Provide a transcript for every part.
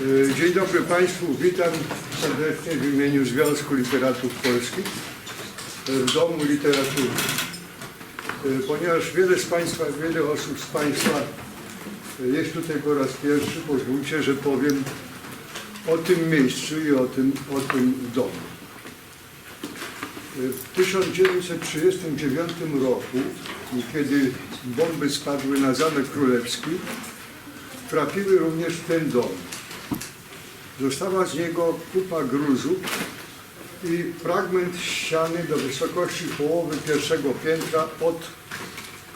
E, Dzień dobry Państwu, witam serdecznie w imieniu Związku Literatów Polskich e, w Domu Literatury. E, Ponieważ wiele z Państwa, wiele osób z Państwa jest tutaj po raz pierwszy, pozwólcie, że powiem o tym miejscu i o tym, o tym domu. W 1939 roku, kiedy bomby spadły na Zamek Królewski, trafiły również w ten dom. Została z niego kupa gruzu i fragment ściany do wysokości połowy pierwszego piętra od,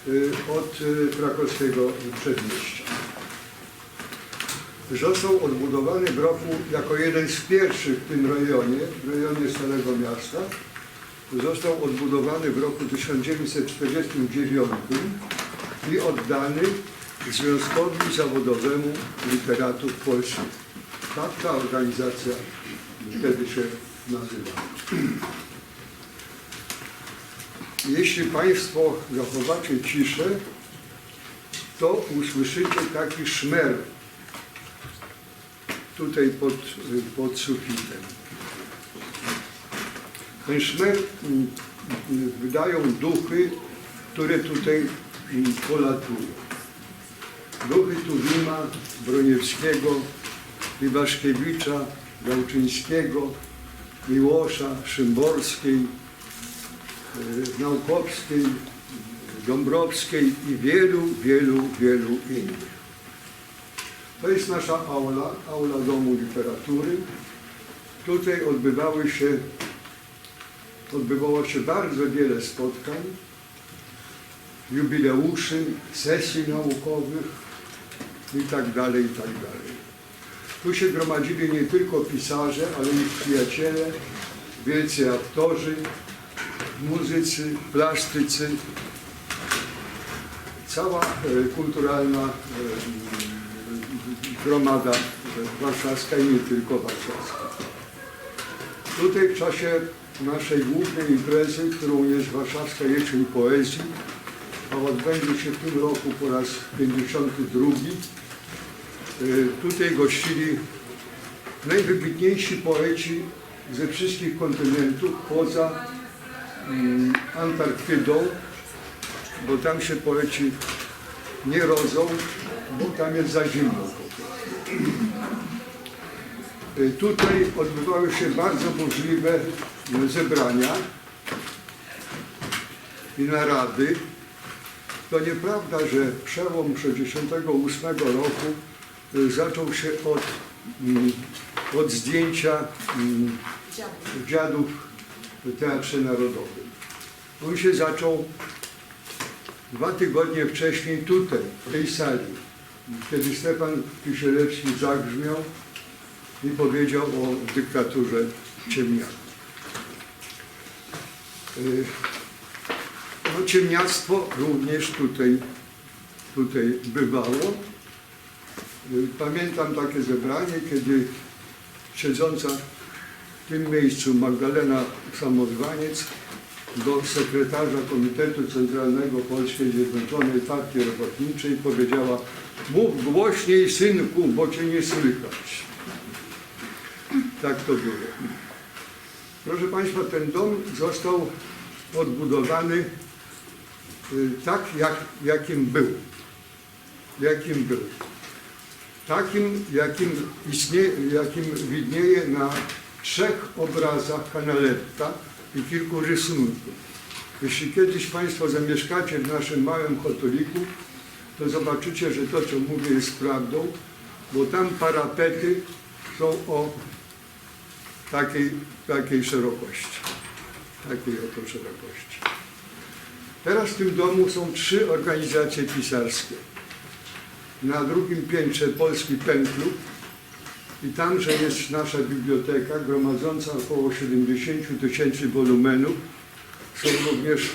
y, od y, krakowskiego przedmieścia. Został odbudowany w roku jako jeden z pierwszych w tym rejonie, w rejonie Starego Miasta. Został odbudowany w roku 1949 i oddany Związkowi Zawodowemu Literatów Polskich. Tak ta organizacja wtedy się nazywa. Jeśli Państwo zachowacie ciszę, to usłyszycie taki szmer tutaj pod, pod sufitem. Ten szmer mm, mm, wydają duchy, które tutaj mm, polatują. Duchy Tuwima, Broniewskiego, Iwaszkiewicza, Gałczyńskiego, Miłosza, Szymborskiej, e, Naukowskiej, Dąbrowskiej i wielu, wielu, wielu innych. To jest nasza aula, aula Domu Literatury. Tutaj odbywały się, odbywało się bardzo wiele spotkań, jubileuszy, sesji naukowych i tak dalej, i tak dalej. Tu się gromadzili nie tylko pisarze, ale i przyjaciele, wielcy aktorzy, muzycy, plastycy, cała e, kulturalna e, gromada warszawska i nie tylko warszawska. Tutaj w czasie naszej głównej imprezy, którą jest Warszawska Jesień Poezji, a odbędzie się w tym roku po raz 52. Y, Tutaj gościli najwybitniejsi poeci ze wszystkich kontynentów poza mm, Antarktydą, bo tam się poeci nie rodzą, bo tam jest za zimno. Y, Tutaj odbywały się bardzo burzliwe zebrania i narady. To nieprawda, że przełom 68 roku zaczął się od, mm, od zdjęcia mm, dziadów w Teatrze Narodowym. On się zaczął dwa tygodnie wcześniej tutaj, w tej sali, kiedy Stefan Kisielewski zagrzmiał i powiedział o dyktaturze ciemniaków. Y, no, ciemniactwo również tutaj, tutaj bywało. Pamiętam takie zebranie, kiedy siedząca w tym miejscu Magdalena Samozwaniec do sekretarza Komitetu Centralnego Polskiej Zjednoczonej Partii Robotniczej powiedziała mów głośniej synku, bo cię nie słychać. Tak to było. Proszę Państwa, ten dom został odbudowany y, tak, jak, jakim był. Jakim był. Takim, jakim, istnieje, jakim widnieje na trzech obrazach Canaletta i kilku rysunków. Jeśli kiedyś Państwo zamieszkacie w naszym małym hoteliku, to zobaczycie, że to, co mówię, jest prawdą, bo tam parapety są o takiej, takiej szerokości. Takiej oto szerokości. Teraz w tym domu są trzy organizacje pisarskie. Na drugim piętrze Polski Pen Club i tamże jest nasza biblioteka gromadząca około 70 tysięcy wolumenów. Są również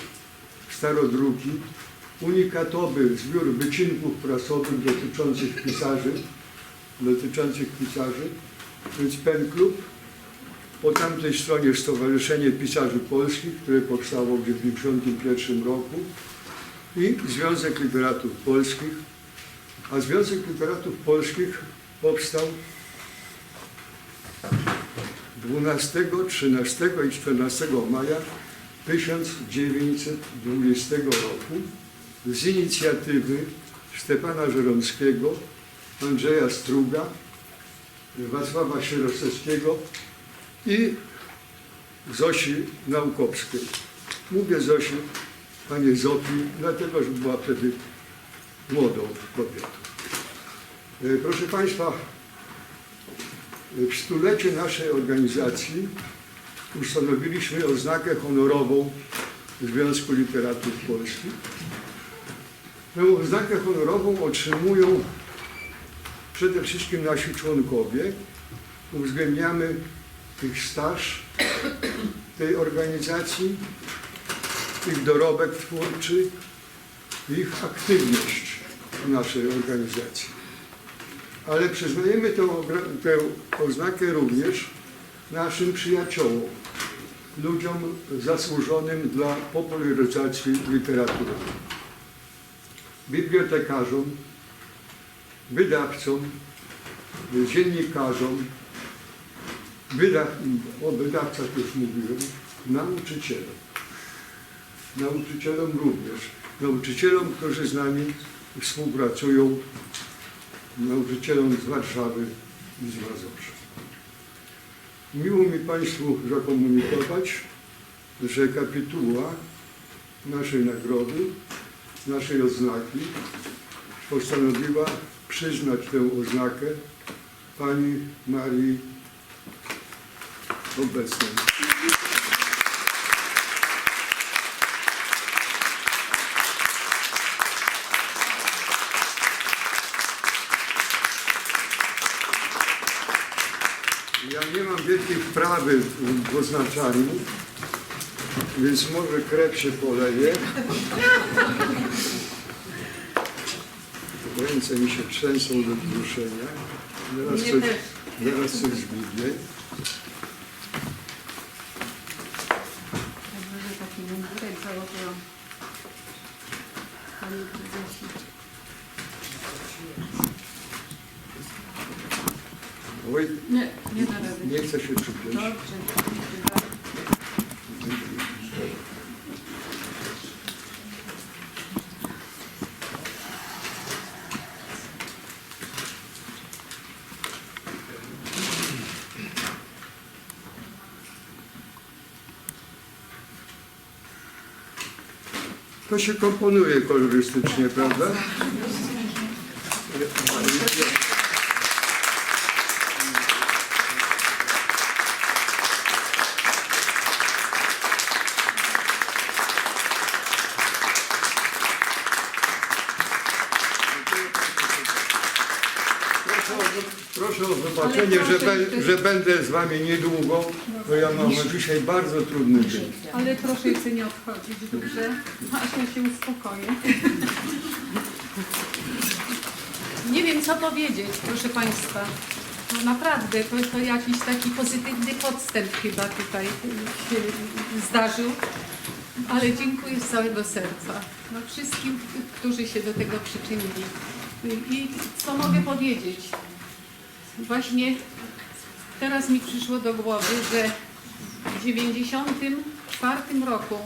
starodruki, unikatowy zbiór wycinków prasowych dotyczących pisarzy, dotyczących pisarzy, więc Pen Club. Po tamtej stronie Stowarzyszenie Pisarzy Polskich, które powstało w 1991 roku i Związek Literatów Polskich. A Związek Literatów Polskich powstał 12, 13 i 14 maja 1920 roku z inicjatywy Stefana Żeromskiego, Andrzeja Struga, Wacława Sierosewskiego i Zosi Naukowskiej. Mówię Zosi, panie Zofii, dlatego, że była wtedy młodą kobietą. E, Proszę Państwa, w stulecie naszej organizacji ustanowiliśmy oznakę honorową Związku Literatów Polskich. Tę oznakę honorową otrzymują przede wszystkim nasi członkowie. Uwzględniamy ich staż tej organizacji, ich dorobek twórczy, ich aktywność naszej organizacji. Ale przyznajemy tę, tę oznakę również naszym przyjaciołom, ludziom zasłużonym dla popularyzacji literatury, bibliotekarzom, wydawcom, dziennikarzom, wydaw, o wydawcach już mówiłem, nauczycielom. Nauczycielom również. Nauczycielom, którzy z nami współpracują, nauczycielom z Warszawy i z Mazowsza. Miło mi Państwu zakomunikować, że kapituła naszej nagrody, naszej oznaki postanowiła przyznać tę oznakę pani Marii obecnej. Ja nie mam wielkiej wprawy w oznaczaniu, więc może krew się poleje. Ręce mi się trzęsą do wzruszenia. Zaraz coś, zaraz coś zgubię. Może taki mundurek założyłam. Pani prezesie. Oj, Nie, nie da rady. nie chcę się przypiąć. Dobrze. To się komponuje kolorystycznie, prawda? Proszę o, proszę o wybaczenie, że, będę z Wami niedługo, bo ja mam dzisiaj bardzo trudny dzień. Ale proszę jeszcze nie odchodzić, dobrze? Aż ja się uspokoję. Nie wiem, co powiedzieć, proszę Państwa. No naprawdę, to, to jakiś taki pozytywny podstęp chyba tutaj się zdarzył. Ale dziękuję z całego serca no, wszystkim, którzy się do tego przyczynili. I co mogę powiedzieć? Właśnie teraz mi przyszło do głowy, że w 94 roku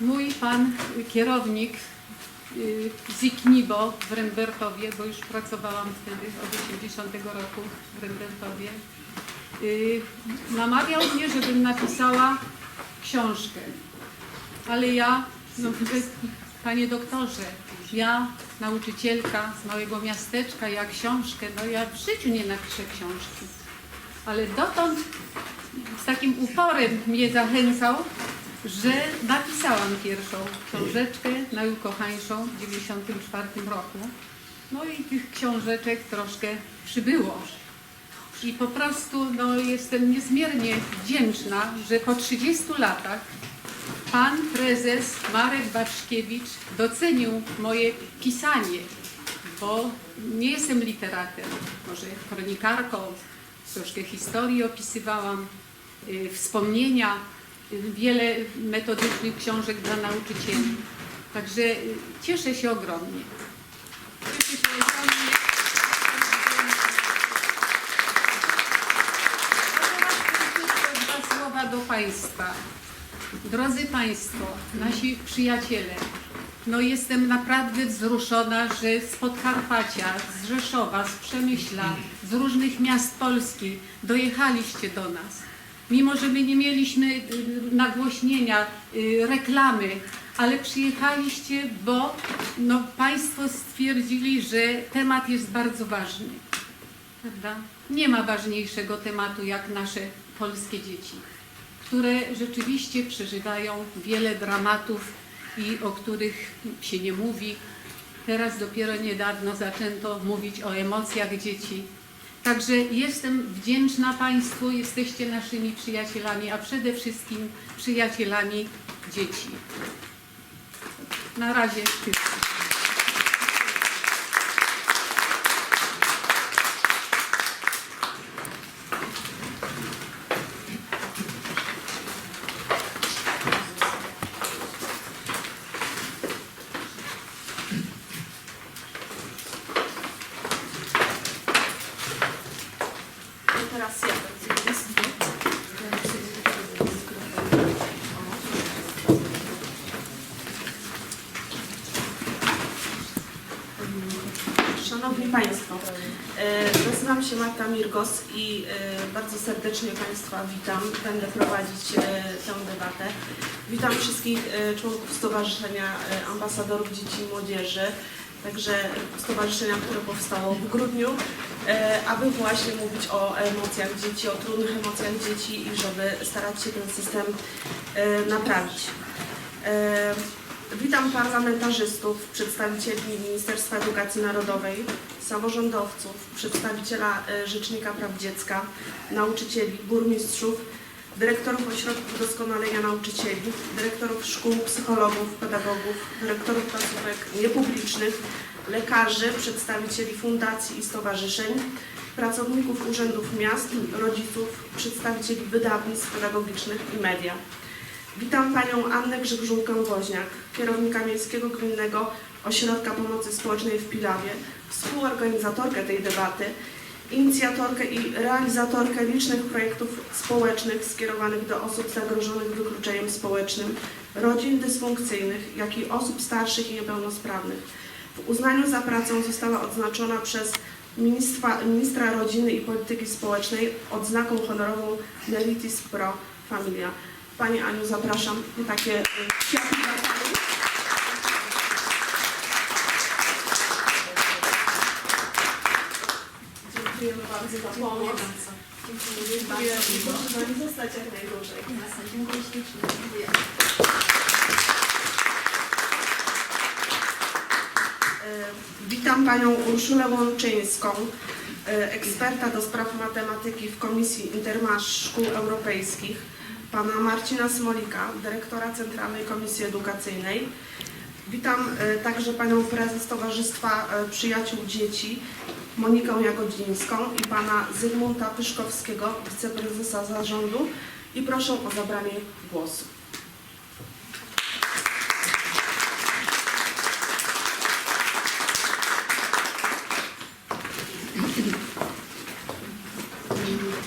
mój pan kierownik y, z Iknibo w Rembertowie, bo już pracowałam wtedy od 80 roku w Rembertowie, y, namawiał mnie, żebym napisała książkę. Ale ja, no, panie doktorze, ja, nauczycielka z małego miasteczka, ja książkę, no ja w życiu nie napiszę książki. Ale dotąd z takim uporem mnie zachęcał, że napisałam pierwszą książeczkę najukochańszą w 1994 roku. No i tych książeczek troszkę przybyło. I po prostu no, jestem niezmiernie wdzięczna, że po 30 latach pan prezes Marek Baszkiewicz docenił moje pisanie, bo nie jestem literatem, może kronikarką, troszkę historii opisywałam, y, wspomnienia, wiele metodycznych książek dla nauczycieli. Także y, cieszę się ogromnie. Cieszę się ogromnie. do Państwa. Drodzy Państwo, nasi przyjaciele, no jestem naprawdę wzruszona, że z Podkarpacia, z Rzeszowa, z Przemyśla, z różnych miast Polski dojechaliście do nas. Mimo, że my nie mieliśmy y, nagłośnienia, y, reklamy, ale przyjechaliście, bo no, Państwo stwierdzili, że temat jest bardzo ważny. Prawda? Nie ma ważniejszego tematu jak nasze polskie dzieci, które rzeczywiście przeżywają wiele dramatów i o których się nie mówi. Teraz dopiero niedawno zaczęto mówić o emocjach dzieci. Także jestem wdzięczna Państwu, jesteście naszymi przyjacielami, a przede wszystkim przyjacielami dzieci. Na razie tyle. To teraz ja będę Szanowni Państwo, e, nazywam się Marta Mirgos i e, bardzo serdecznie Państwa witam. Będę prowadzić e, tę debatę. Witam wszystkich członków Stowarzyszenia Ambasadorów Dzieci i Młodzieży, także stowarzyszenia, które powstało w grudniu, aby właśnie mówić o emocjach dzieci, o trudnych emocjach dzieci i żeby starać się ten system naprawić. Witam parlamentarzystów, przedstawicieli Ministerstwa Edukacji Narodowej, samorządowców, przedstawiciela e, Rzecznika Praw Dziecka, nauczycieli, burmistrzów, dyrektorów ośrodków doskonalenia nauczycieli, dyrektorów szkół, psychologów, pedagogów, dyrektorów placówek niepublicznych, lekarzy, przedstawicieli fundacji i stowarzyszeń, pracowników urzędów miast, rodziców, przedstawicieli wydawnictw pedagogicznych i media. Witam Panią Annę Grzegżółkę-Woźniak, kierownika Miejskiego Gminnego Ośrodka Pomocy Społecznej w Pilawie, współorganizatorkę tej debaty, inicjatorkę i realizatorkę licznych projektów społecznych skierowanych do osób zagrożonych wykluczeniem społecznym, rodzin dysfunkcyjnych, jak i osób starszych i niepełnosprawnych. W uznaniu za pracę została odznaczona przez ministra, ministra Rodziny i Polityki Społecznej odznaką honorową Meritis Pro Familia. Pani Aniu, zapraszam. Takie y, kwiaty dla Pani. Dziękujemy bardzo za pomoc. Dziękuję bardzo. I proszę z nami zostać jak najdłużej. Dziękuję ślicznie. Dziękuję. E, Witam Panią Urszulę Łączyńską, e, eksperta do spraw matematyki w Komisji Intermasz Szkół Europejskich, Pana Marcina Smolika, dyrektora Centralnej Komisji Edukacyjnej. Witam e, także Panią Prezes Towarzystwa e, Przyjaciół Dzieci, Monikę Jagodzińską i Pana Zygmunta Pyszkowskiego, wiceprezesa zarządu i proszę o zabranie głosu.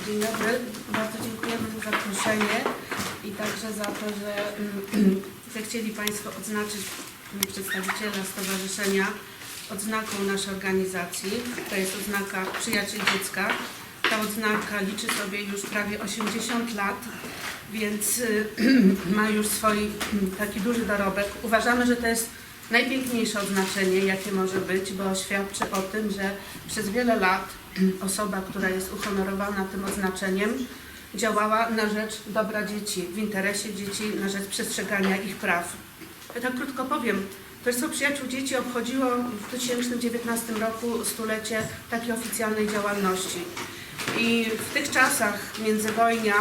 Dzień dobry. Zaproszenie i także za to, że mm, zechcieli Państwo odznaczyć mm, przedstawiciela stowarzyszenia odznaką naszej organizacji. To jest oznaka Przyjaciel Dziecka. Ta odznaka liczy sobie już prawie 80 lat, więc y, ma już swój mm, taki duży dorobek. Uważamy, że to jest najpiękniejsze odznaczenie, jakie może być, bo świadczy o tym, że przez wiele lat osoba, która jest uhonorowana tym oznaczeniem, działała na rzecz dobra dzieci, w interesie dzieci, na rzecz przestrzegania ich praw. Ja tak krótko powiem, Towarzystwo Przyjaciół Dzieci obchodziło w 2019 roku stulecie takiej oficjalnej działalności. I w tych czasach międzywojnia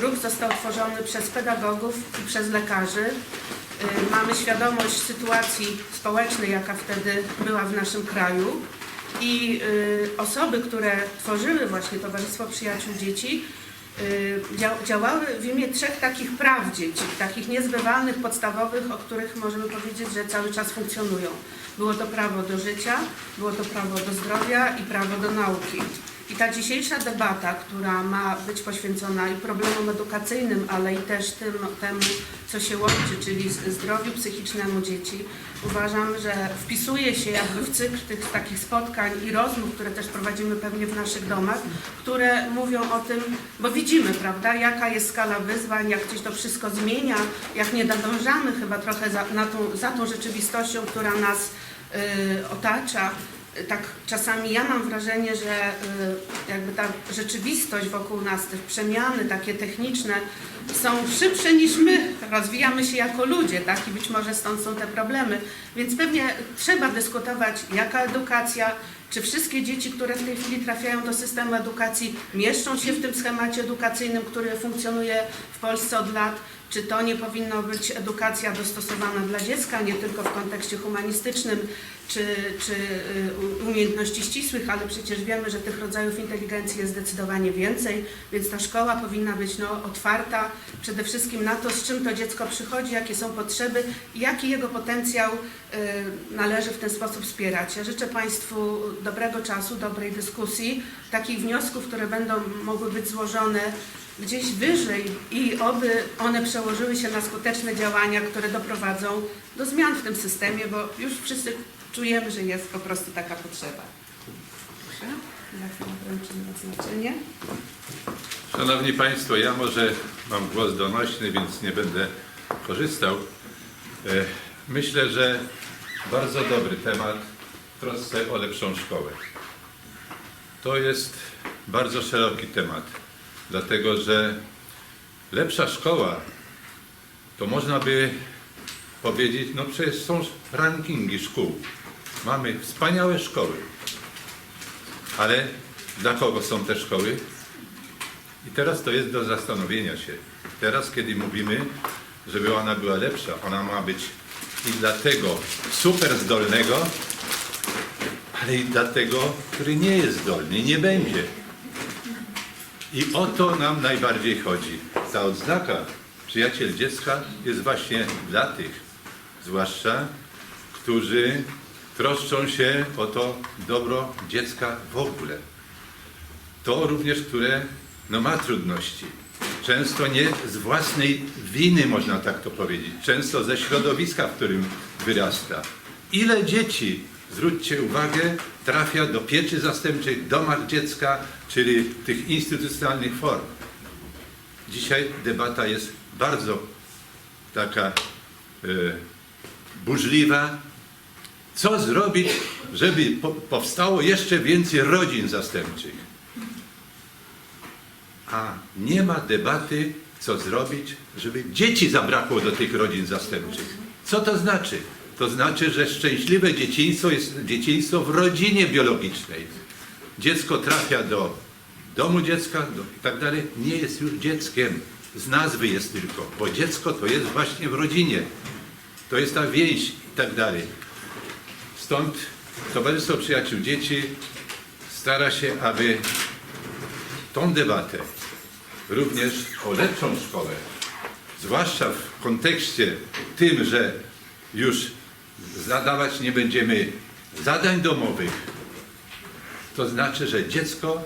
ruch został tworzony przez pedagogów i przez lekarzy. Y, Mamy świadomość sytuacji społecznej, jaka wtedy była w naszym kraju. I y, osoby, które tworzyły właśnie Towarzystwo Przyjaciół Dzieci, działały w imię trzech takich praw dzieci, takich niezbywalnych, podstawowych, o których możemy powiedzieć, że cały czas funkcjonują. Było to prawo do życia, było to prawo do zdrowia i prawo do nauki. Ta dzisiejsza debata, która ma być poświęcona i problemom edukacyjnym, ale i też tym, temu, co się łączy, czyli zdrowiu psychicznemu dzieci, uważam, że wpisuje się jakby w cykl tych takich spotkań i rozmów, które też prowadzimy pewnie w naszych domach, które mówią o tym, bo widzimy, prawda, jaka jest skala wyzwań, jak gdzieś to wszystko zmienia, jak nie nadążamy chyba trochę za, tą, za tą rzeczywistością, która nas y, otacza. Tak czasami ja mam wrażenie, że y, jakby ta rzeczywistość wokół nas, te przemiany takie techniczne są szybsze niż my. Rozwijamy się jako ludzie, tak? I być może stąd są te problemy. Więc pewnie trzeba dyskutować, jaka edukacja, czy wszystkie dzieci, które w tej chwili trafiają do systemu edukacji, mieszczą się w tym schemacie edukacyjnym, który funkcjonuje w Polsce od lat, czy to nie powinno być edukacja dostosowana dla dziecka, nie tylko w kontekście humanistycznym, czy, czy y, umiejętności ścisłych, ale przecież wiemy, że tych rodzajów inteligencji jest zdecydowanie więcej, więc ta szkoła powinna być no, otwarta przede wszystkim na to, z czym to dziecko przychodzi, jakie są potrzeby jaki jego potencjał należy w ten sposób wspierać. Ja życzę Państwu dobrego czasu, dobrej dyskusji, takich wniosków, które będą mogły być złożone gdzieś wyżej i oby one przełożyły się na skuteczne działania, które doprowadzą do zmian w tym systemie, bo już wszyscy czujemy, że jest po prostu taka potrzeba. Proszę. Szanowni Państwo, ja może mam głos donośny, więc nie będę korzystał. E, Myślę, że bardzo dobry temat w trosce o lepszą szkołę. To jest bardzo szeroki temat, dlatego że lepsza szkoła to można by powiedzieć, no przecież są rankingi szkół. Mamy wspaniałe szkoły, ale dla kogo są te szkoły? I teraz to jest do zastanowienia się. Teraz, kiedy mówimy, żeby ona była lepsza, ona ma być i dla tego super zdolnego, ale i dla tego, który nie jest zdolny nie będzie. I o to nam najbardziej chodzi. Ta odznaka przyjaciel dziecka jest właśnie dla tych, zwłaszcza, którzy troszczą się o to dobro dziecka w ogóle to również, które no, ma trudności. Często nie z własnej winy, można tak to powiedzieć, często ze środowiska, w którym wyrasta. Ile dzieci, zwróćcie uwagę, trafia do pieczy zastępczej, domach dziecka, czyli tych instytucjonalnych form. Dzisiaj debata jest bardzo taka e, burzliwa. Co zrobić, żeby po, powstało jeszcze więcej rodzin zastępczych? A nie ma debaty, co zrobić, żeby dzieci zabrakło do tych rodzin zastępczych. Co to znaczy? To znaczy, że szczęśliwe dzieciństwo jest dzieciństwo w rodzinie biologicznej. Dziecko trafia do domu dziecka do, i tak dalej, nie jest już dzieckiem. Z nazwy jest tylko, bo dziecko to jest właśnie w rodzinie. To jest ta więź i tak dalej. Stąd Towarzystwo Przyjaciół Dzieci stara się, aby tą debatę również o lepszą szkołę, zwłaszcza w kontekście tym, że już zadawać nie będziemy zadań domowych, to znaczy, że dziecko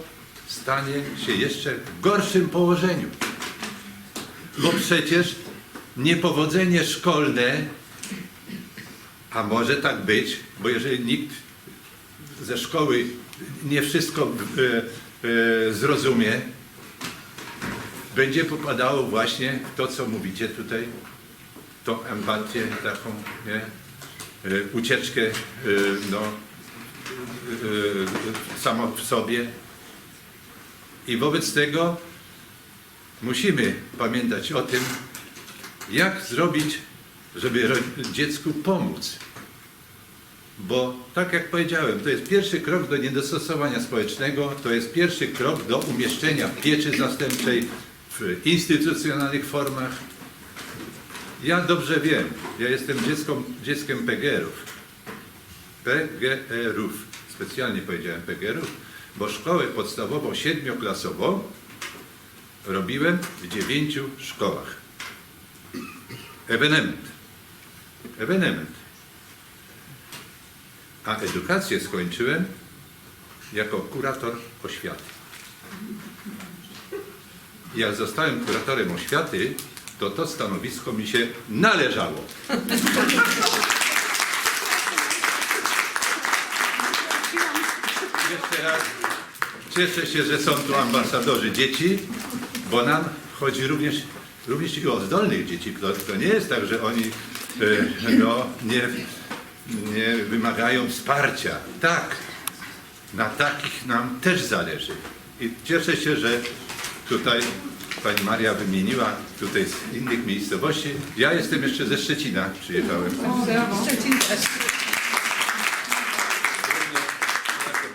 stanie się jeszcze w gorszym położeniu. Bo przecież niepowodzenie szkolne, a może tak być, bo jeżeli nikt ze szkoły nie wszystko e, zrozumie, będzie popadało właśnie to, co mówicie tutaj, tą empatię taką, nie? E, ucieczkę e, no, e, e, samo w sobie. I wobec tego musimy pamiętać o tym, jak zrobić, żeby dziecku pomóc. Bo tak jak powiedziałem, to jest pierwszy krok do niedostosowania społecznego, to jest pierwszy krok do umieszczenia pieczy zastępczej, w instytucjonalnych formach. Ja dobrze wiem, ja jestem dziecką, dzieckiem PGR-ów. PGR-ów. Specjalnie powiedziałem PGR-ów, bo szkołę podstawową siedmioklasową robiłem w dziewięciu szkołach. Ewenement. Ewenement. A edukację skończyłem jako kurator oświaty. Jak zostałem kuratorem oświaty, to to stanowisko mi się należało. Jeszcze raz cieszę się, że są tu ambasadorzy dzieci, bo nam chodzi również, również i o zdolnych dzieci. To, to nie jest tak, że oni e, no, nie, nie wymagają wsparcia. Tak, na takich nam też zależy. I cieszę się, że tutaj pani Maria wymieniła tutaj z innych miejscowości. Ja jestem jeszcze ze Szczecina, przyjechałem. Szczecin też.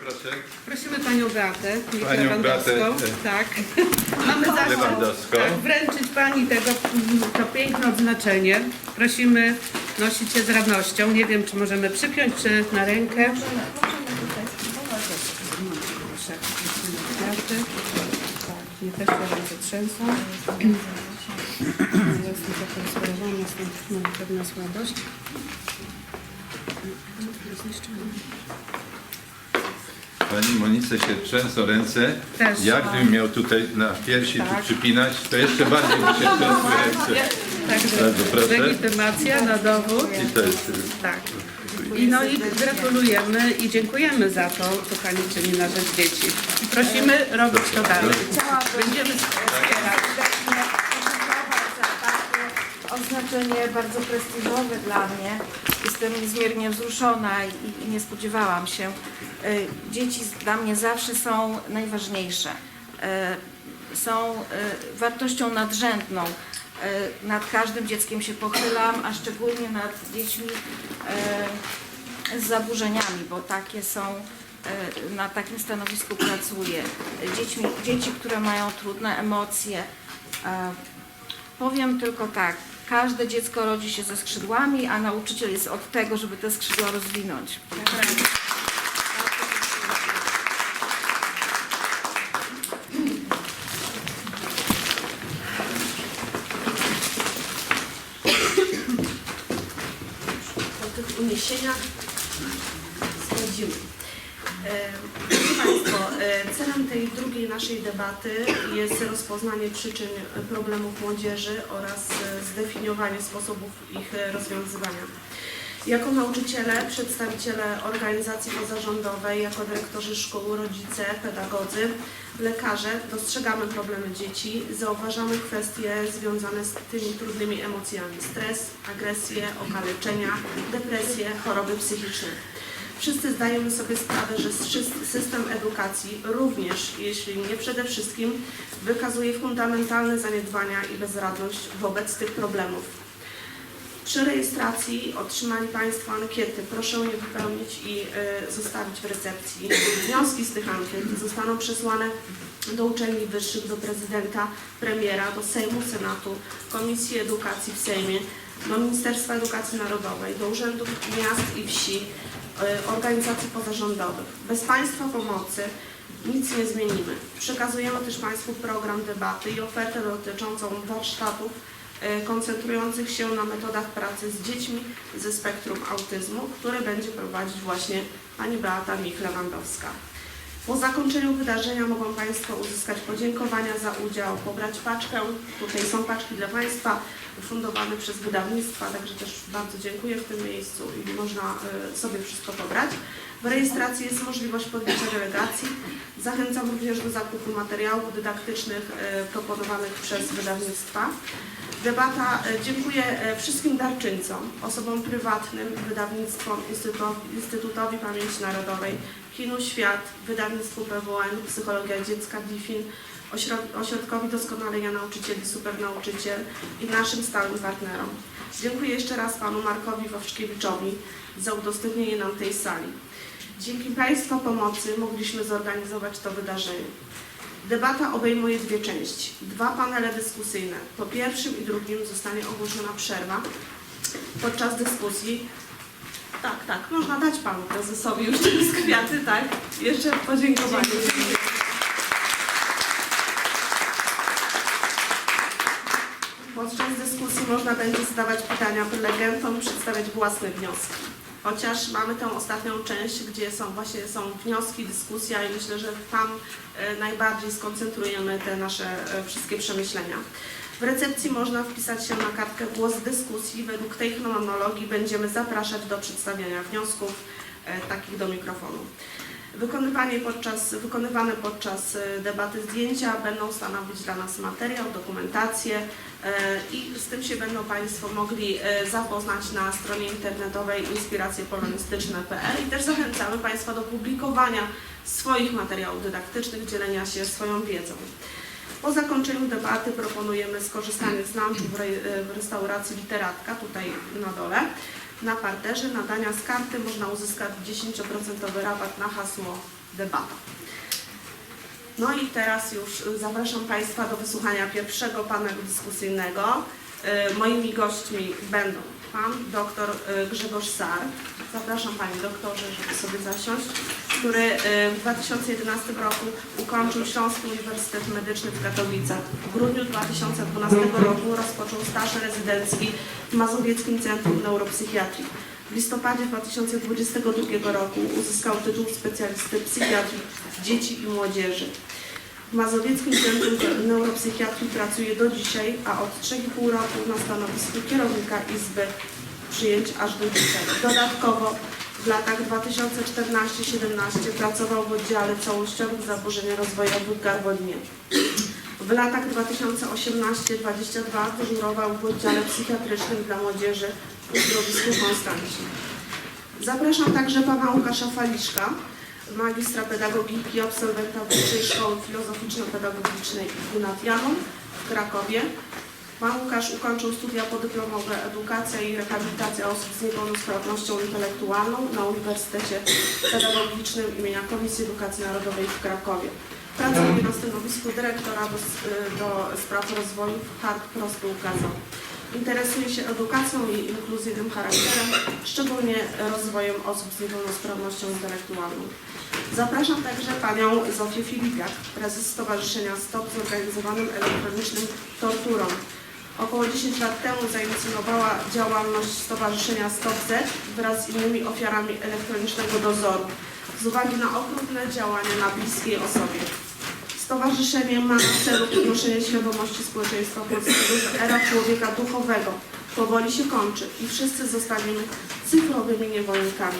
Proszę. Prosimy Panią Beatę Panią. Beatę, e, Tak. Mamy zaszczyt tak, wręczyć Pani tego, mm, to piękne odznaczenie. Prosimy nosić je z radością. Nie wiem, czy możemy przypiąć, czy na rękę. Nie też się trzęsą. Jestem trochę rozprawiona, stąd mam pewna słabość. Pani Monice się trzęsą ręce. Też. Ja gdybym miał tutaj na piersi Tak. tu przypinać, to jeszcze bardziej by się trzęsły ręce. Także Bardzo proszę. legitymacja na dowód. I to jest... Tak. I no i gratulujemy i dziękujemy za to, co Pani czyni na rzecz dzieci. I prosimy robić to dalej. Będziemy wspierać. oznaczenie bardzo prestiżowe dla mnie. Jestem niezmiernie wzruszona i, i nie spodziewałam się. E, Dzieci dla mnie zawsze są najważniejsze. E, Są e, wartością nadrzędną. Nad każdym dzieckiem się pochylam, a szczególnie nad dziećmi z zaburzeniami, bo takie są na takim stanowisku pracuję. Dziećmi, dzieci, które mają trudne emocje. Powiem tylko tak, każde dziecko rodzi się ze skrzydłami, a nauczyciel jest od tego, żeby te skrzydła rozwinąć. po tych uniesieniach sprawdzimy. E, Proszę Państwa, e, celem tej drugiej naszej debaty jest rozpoznanie przyczyn problemów młodzieży oraz zdefiniowanie sposobów ich rozwiązywania. Jako nauczyciele, przedstawiciele organizacji pozarządowej, jako dyrektorzy szkół, rodzice, pedagodzy, lekarze dostrzegamy problemy dzieci, zauważamy kwestie związane z tymi trudnymi emocjami, stres, agresję, okaleczenia, depresję, choroby psychiczne. Wszyscy zdajemy sobie sprawę, że system edukacji również, jeśli nie przede wszystkim, wykazuje fundamentalne zaniedbania i bezradność wobec tych problemów. Przy rejestracji otrzymali Państwo ankiety. Proszę je wypełnić i y, zostawić w recepcji. Wnioski z tych ankiet zostaną przesłane do uczelni wyższych, do prezydenta, premiera, do Sejmu, Senatu, Komisji Edukacji w Sejmie, do Ministerstwa Edukacji Narodowej, do urzędów miast i wsi, organizacji pozarządowych. Bez Państwa pomocy nic nie zmienimy. Przekazujemy też Państwu program debaty i ofertę dotyczącą warsztatów e, koncentrujących się na metodach pracy z dziećmi ze spektrum autyzmu, które będzie prowadzić właśnie Pani Beata Mich-Lewandowska. Po zakończeniu wydarzenia mogą Państwo uzyskać podziękowania za udział, pobrać paczkę. Tutaj są paczki dla Państwa fundowane przez wydawnictwa, także też bardzo dziękuję w tym miejscu i można e, sobie wszystko pobrać. W rejestracji jest możliwość podjęcia delegacji. Zachęcam również do zakupu materiałów dydaktycznych e, proponowanych przez wydawnictwa. Debata, e, dziękuję wszystkim darczyńcom, osobom prywatnym, wydawnictwom, Instytutowi Pamięci Narodowej, Kinu Świat, wydawnictwu PWN, Psychologia Dziecka, DIFIN, Ośrod- Ośrodkowi Doskonalenia Nauczycieli, Supernauczyciel i naszym stałym partnerom. Dziękuję jeszcze raz Panu Markowi Wawrzkiewiczowi za udostępnienie nam tej sali. Dzięki Państwa pomocy mogliśmy zorganizować to wydarzenie. Debata obejmuje dwie części. Dwa panele dyskusyjne. Po pierwszym i drugim zostanie ogłoszona przerwa. Podczas dyskusji tak, tak, można dać Panu Prezesowi już teraz kwiaty, tak? Jeszcze podziękowanie. Podczas dyskusji można będzie zadawać pytania prelegentom przedstawiać własne wnioski. chociaż mamy tę ostatnią część, gdzie są właśnie są wnioski, dyskusja i myślę, że tam e, najbardziej skoncentrujemy te nasze e, wszystkie przemyślenia. W recepcji można wpisać się na kartkę głos dyskusji. Według tej chronologii będziemy zapraszać do przedstawiania wniosków e, takich do mikrofonu. Wykonywanie podczas, wykonywane podczas e, debaty zdjęcia będą stanowić dla nas materiał, dokumentację e, i z tym się będą Państwo mogli e, zapoznać na stronie internetowej inspiracjepolonistyczne.pl i też zachęcamy Państwa do publikowania swoich materiałów dydaktycznych, dzielenia się swoją wiedzą. Po zakończeniu debaty proponujemy skorzystanie z lunchu w, re- w restauracji Literatka, tutaj na dole. Na parterze nadania z karty można uzyskać 10% rabat na hasło debata. No i teraz już zapraszam Państwa do wysłuchania pierwszego panelu dyskusyjnego. E, Moimi gośćmi będą Pan dr e, Grzegorz Sar. Zapraszam Panie doktorze, żeby sobie zasiąść, który e, w 2011 roku ukończył Śląski Uniwersytet Medyczny w Katowicach. W grudniu 2012 roku rozpoczął staż rezydencki w Mazowieckim Centrum Neuropsychiatrii. W listopadzie 2022 roku uzyskał tytuł specjalisty psychiatrii dzieci i młodzieży. W Mazowieckim Centrum Neuropsychiatrii pracuje do dzisiaj, a od 3,5 roku na stanowisku kierownika Izby Przyjęć aż do dzisiaj. Dodatkowo w latach 2014-17 pracował w oddziale całościowych zaburzeń rozwojowych w Garwolinie. W latach 2018-22 dyżurował w oddziale psychiatrycznym dla młodzieży w uzdrowisku Konstancji. Zapraszam także pana Łukasza Faliszka, magistra pedagogiki, absolwenta Wyższej Szkoły Filozoficzno-Pedagogicznej Ignatianum w Krakowie. Pan Łukasz ukończył studia podyplomowe Edukacja i Rehabilitacja Osób z Niepełnosprawnością Intelektualną na Uniwersytecie Pedagogicznym imienia Komisji Edukacji Narodowej w Krakowie. Pracuje na stanowisku dyrektora do, do spraw rozwoju w Hard Pro Spółka ZOO. Interesuje się edukacją i inkluzywnym charakterem, szczególnie rozwojem osób z niepełnosprawnością intelektualną. Zapraszam także panią Zofię Filipiak, prezes Stowarzyszenia Stop zorganizowanym elektronicznym torturą. Około 10 lat temu zainicjowała działalność Stowarzyszenia Stop Z wraz z innymi ofiarami elektronicznego dozoru z uwagi na okrutne działania na bliskiej osobie. Stowarzyszenie ma na celu podnoszenie świadomości społeczeństwa polskiego, że era człowieka duchowego powoli się kończy i wszyscy zostaniemy cyfrowymi niewolnikami.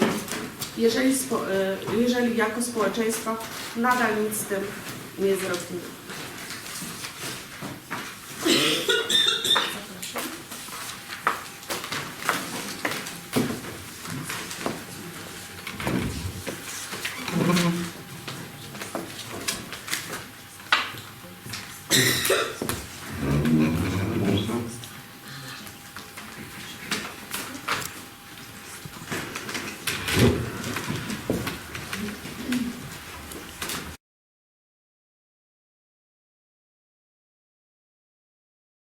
Jeżeli, e, jeżeli jako społeczeństwo nadal nic z tym nie zrobimy.